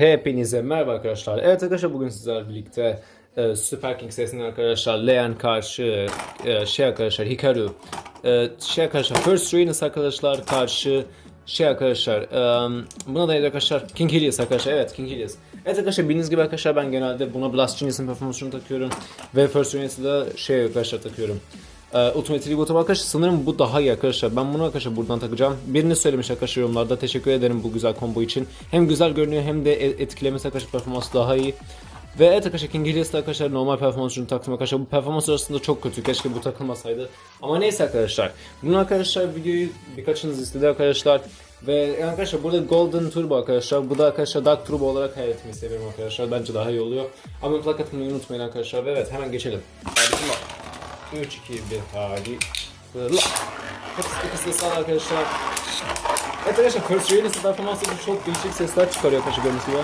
Hepinize merhaba arkadaşlar. Evet arkadaşlar bugün sizlerle birlikte e, Super King serisinden arkadaşlar Leon karşı e, şey arkadaşlar Hikaru e, şey arkadaşlar First Reynos arkadaşlar karşı şey arkadaşlar e, buna da arkadaşlar King Helios arkadaşlar evet King Helios. Evet arkadaşlar bildiğiniz gibi arkadaşlar ben genelde buna Blast Genius'ın performansını takıyorum ve First Reynos'ı da şey arkadaşlar takıyorum. Ee, Ultimate Reboot'a arkadaşlar sanırım bu daha iyi arkadaşlar. Ben bunu arkadaşlar buradan takacağım. Birini söylemiş arkadaşlar yorumlarda. Teşekkür ederim bu güzel combo için. Hem güzel görünüyor hem de e- etkilemesi arkadaşlar performansı daha iyi. Ve evet arkadaşlar King Helios'ta arkadaşlar normal performans ürünü taktım arkadaşlar. Bu performans arasında çok kötü. Keşke bu takılmasaydı. Ama neyse arkadaşlar. Bunu arkadaşlar videoyu birkaçınız istedi arkadaşlar. Ve yani arkadaşlar burada Golden Turbo arkadaşlar. Bu da arkadaşlar Dark Turbo olarak hayal etmeyi seviyorum arkadaşlar. Bence daha iyi oluyor. Ama mutlaka atmayı unutmayın arkadaşlar. Ve evet hemen geçelim. Hadi bismillah. 3, 2, 1, hadi. Hepsi ikisi sağ arkadaşlar. Evet arkadaşlar First Rainer'ın performansı çok değişik sesler çıkarıyor arkadaşlar gördüğünüz gibi.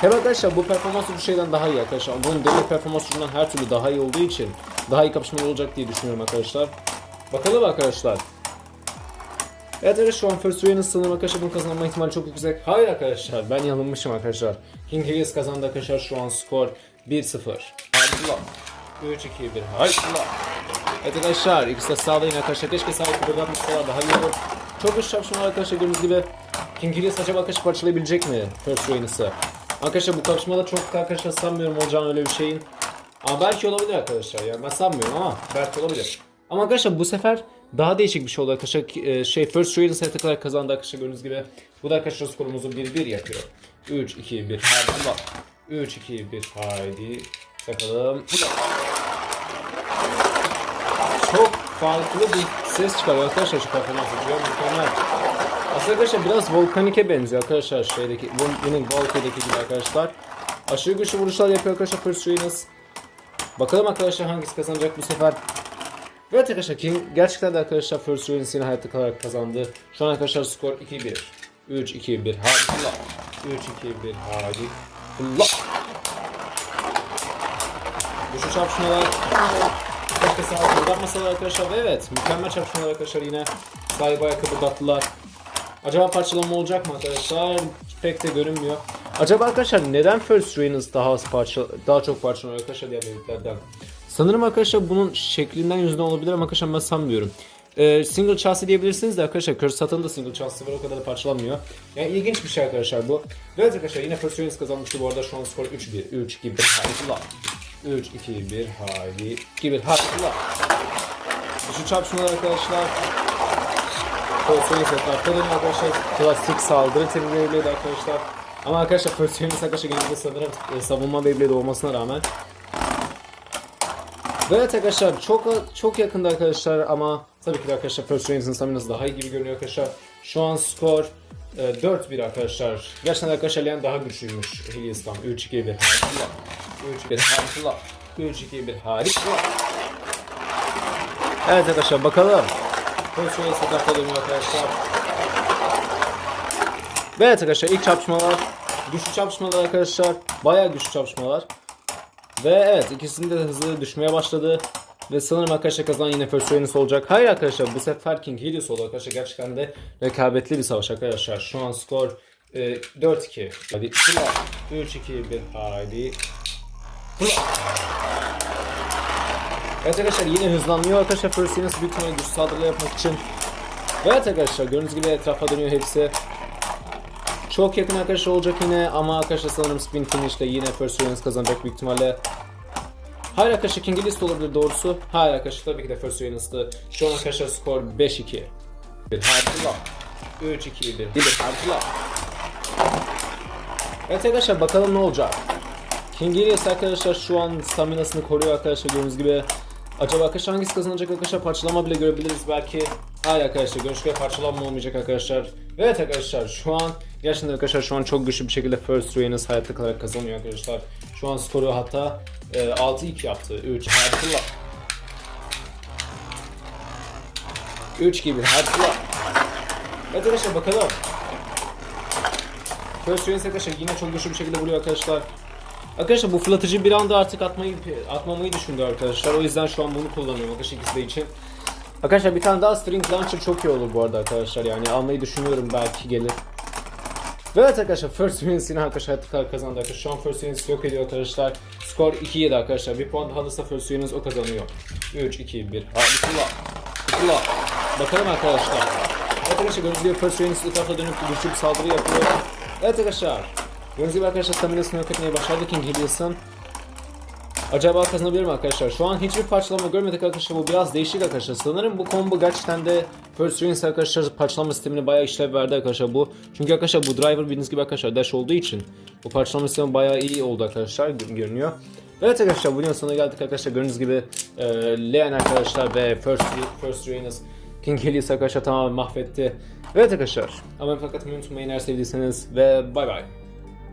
Hem arkadaşlar bu performans bu şeyden daha iyi arkadaşlar. Bunun demir performans her türlü daha iyi olduğu için daha iyi kapışmalar olacak diye düşünüyorum arkadaşlar. Bakalım arkadaşlar. Evet arkadaşlar şu an First Rainer'ın sanırım arkadaşlar bunu kazanma ihtimali çok yüksek. Hayır arkadaşlar ben yanılmışım arkadaşlar. King Helios kazandı arkadaşlar şu an skor 1-0. Hadi. 3 2 1 haydi lan. Evet arkadaşlar ikisi de sağlayın arkadaşlar. Keşke sağ kıpırdatmasalar daha iyi olur. Çok güçlü şapşınlar arkadaşlar gördüğünüz gibi. King Helios acaba arkadaşlar parçalayabilecek mi First Rainers'ı? Arkadaşlar bu kapışmada çok da arkadaşlar sanmıyorum olacağını öyle bir şeyin. Ama belki olabilir arkadaşlar yani ben sanmıyorum ama belki olabilir. Ama arkadaşlar bu sefer daha değişik bir şey oldu arkadaşlar. Ee, Şey First Raider sete kadar kazandı arkadaşlar gördüğünüz gibi. Bu da arkadaşlar skorumuzu 1-1 yapıyor. 3 2 1 haydi lan. 3 2 1 haydi. Bakalım. Çok farklı bir ses çıkarıyor arkadaşlar şu performans ediyor. Mükemmel. Aslında arkadaşlar biraz Volkanik'e benziyor arkadaşlar şeydeki, Winning Volkanik'deki gibi arkadaşlar. Aşırı güçlü vuruşlar yapıyor arkadaşlar Rainer's. Bakalım arkadaşlar hangisi kazanacak bu sefer. Evet arkadaşlar King gerçekten de arkadaşlar Rainer's yine hayatta kalarak kazandı. Şu an arkadaşlar skor 2-1. 3-2-1 hadi Allah. 3-2-1 hadi Allah. Güçlü çarpışmalar. Keşke sağa kıpırdatmasalar arkadaşlar ve evet mükemmel çarpışmalar arkadaşlar yine sahibi bayağı kıpırdattılar. Acaba parçalama olacak mı arkadaşlar? Pek de görünmüyor. Acaba arkadaşlar neden First Rainers daha az parça daha çok parçalanıyor arkadaşlar diğer bebeklerden? Sanırım arkadaşlar bunun şeklinden yüzünden olabilir ama arkadaşlar ben sanmıyorum. Ee, single chassis diyebilirsiniz de arkadaşlar Curse Satın da single chassis var o kadar da parçalanmıyor. Yani ilginç bir şey arkadaşlar bu. Ve evet arkadaşlar yine First Rainers kazanmıştı bu arada şu an skor 3-1. 3 2 1 haydi lan. 3 2 1 haydi. 2 1 haydi. Şu çarpışmalar arkadaşlar. Pozisyonu setler kadın arkadaşlar. Klasik saldırı temi Beyblade arkadaşlar. Ama arkadaşlar pozisyonu arkadaşlar genelde sanırım e, savunma Beyblade olmasına rağmen. Ve evet arkadaşlar çok çok yakında arkadaşlar ama tabii ki de arkadaşlar First Rains'in staminası daha iyi gibi görünüyor arkadaşlar. Şu an skor e, 4-1 arkadaşlar. Gerçekten arkadaşlar daha güçlüymüş Helios'tan. 3-2-1 harika. 3-1 harika. 3-2-1 harika. Evet arkadaşlar bakalım. Rains etrafta dönüyor arkadaşlar. Ve evet arkadaşlar ilk çarpışmalar. Güçlü çarpışmalar arkadaşlar. Bayağı güçlü çarpışmalar. Ve evet ikisinde de hızlı düşmeye başladı. Ve sanırım arkadaşlar kazanan yine Rainis olacak. Hayır arkadaşlar bu sefer King Helios oldu arkadaşlar. Gerçekten de rekabetli bir savaş arkadaşlar. Şu an skor e, 4-2. Hadi. 3-2-1 haydi. Evet arkadaşlar yine hızlanmıyor arkadaşlar Rainis büyük ihtimalle güç saldırıları yapmak için. Ve evet arkadaşlar gördüğünüz gibi etrafa dönüyor hepsi. Çok yakın arkadaşlar olacak yine ama arkadaşlar sanırım spin finish ile yine Rainis kazanacak büyük ihtimalle. Hayır arkadaşlar King List olabilir doğrusu. Hayır arkadaşlar tabii ki de First Rainis'tı. Şu an arkadaşlar skor 5-2. Bir harfla. 3-2 1 Bir harfla. Evet arkadaşlar bakalım ne olacak. King Helios arkadaşlar şu an staminasını koruyor arkadaşlar gördüğünüz gibi. Acaba arkadaşlar hangisi kazanacak arkadaşlar parçalama bile görebiliriz belki. Hayır arkadaşlar göre parçalanma olmayacak arkadaşlar. Ve evet arkadaşlar şu an gerçekten arkadaşlar şu an çok güçlü bir şekilde First Rainer's hayatta kalarak kazanıyor arkadaşlar. Şu an skoru hatta e, 6-2 yaptı. 3 harika. 3 gibi harika. Evet arkadaşlar bakalım. First Rainer's arkadaşlar yine çok güçlü bir şekilde vuruyor arkadaşlar. Arkadaşlar bu fırlatıcı bir anda artık atmayı atmamayı düşündü arkadaşlar. O yüzden şu an bunu kullanıyorum arkadaşlar ikisi için. Arkadaşlar bir tane daha string launcher çok iyi olur bu arada arkadaşlar yani almayı düşünüyorum belki gelir. Ve evet arkadaşlar First Wins yine arkadaşlar tekrar kazandı arkadaşlar. Şu an First Wins yok ediyor arkadaşlar. Skor 2-7 arkadaşlar. Bir puan daha alırsa First Wins o kazanıyor. 3, 2, 1. Hadi bismillah. Bismillah. Bakalım arkadaşlar. Evet arkadaşlar gördüğünüz First Wins etrafa dönüp güçlü bir saldırı yapıyor. Evet arkadaşlar. Gördüğünüz gibi arkadaşlar staminasını yok etmeyi başardı King Helios'un. Acaba kazanabilir mi arkadaşlar? Şu an hiçbir parçalama görmedik arkadaşlar. Bu biraz değişik arkadaşlar. Sanırım bu combo gerçekten de First Rings arkadaşlar parçalama sistemine bayağı işlev verdi arkadaşlar bu. Çünkü arkadaşlar bu driver bildiğiniz gibi arkadaşlar dash olduğu için bu parçalama sistemi bayağı iyi oldu arkadaşlar gö- görünüyor. Evet arkadaşlar videonun sonuna geldik arkadaşlar. Gördüğünüz gibi e, Leon arkadaşlar ve First, First Rings King Helios arkadaşlar tamamen mahvetti. Evet arkadaşlar. Ama fakat unutmayın eğer sevdiyseniz ve bay bay.